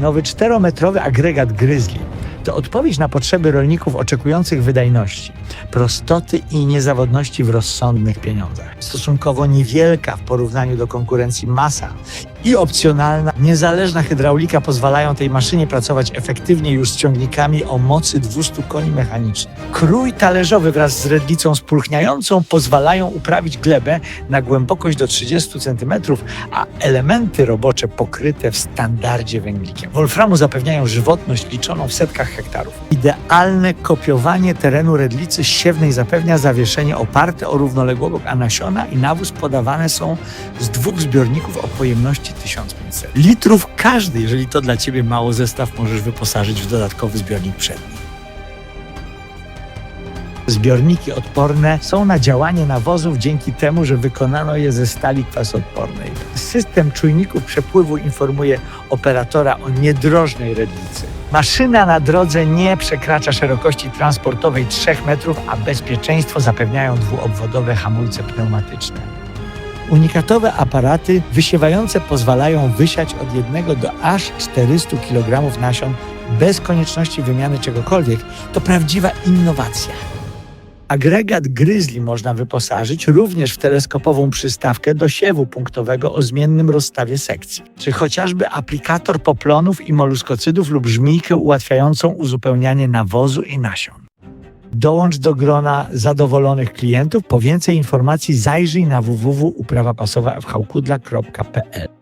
Nowy czterometrowy agregat Grizzly to odpowiedź na potrzeby rolników oczekujących wydajności, prostoty i niezawodności w rozsądnych pieniądzach. Stosunkowo niewielka w porównaniu do konkurencji masa i opcjonalna, niezależna hydraulika pozwalają tej maszynie pracować efektywnie już z ciągnikami o mocy 200 koni mechanicznych. Krój talerzowy wraz z redlicą spulchniającą pozwalają uprawić glebę na głębokość do 30 cm, a elementy robocze pokryte w standardzie węglikiem. Wolframu zapewniają żywotność liczoną w setkach hektarów. Idealne kopiowanie terenu redlicy siewnej zapewnia zawieszenie oparte o równoległobok, a nasiona i nawóz podawane są z dwóch zbiorników o pojemności 1500 litrów. Każdy, jeżeli to dla Ciebie mało zestaw, możesz wyposażyć w dodatkowy zbiornik przedni. Zbiorniki odporne są na działanie nawozów dzięki temu, że wykonano je ze stali kwasoodpornej. System czujników przepływu informuje operatora o niedrożnej redlicy. Maszyna na drodze nie przekracza szerokości transportowej 3 metrów, a bezpieczeństwo zapewniają dwuobwodowe hamulce pneumatyczne. Unikatowe aparaty wysiewające pozwalają wysiać od 1 do aż 400 kg nasion bez konieczności wymiany czegokolwiek. To prawdziwa innowacja. Agregat Grizzly można wyposażyć również w teleskopową przystawkę do siewu punktowego o zmiennym rozstawie sekcji, czy chociażby aplikator poplonów i moluskocydów lub żmijkę ułatwiającą uzupełnianie nawozu i nasion. Dołącz do grona zadowolonych klientów. Po więcej informacji zajrzyj na www.uprawapasowa.fhkudla.pl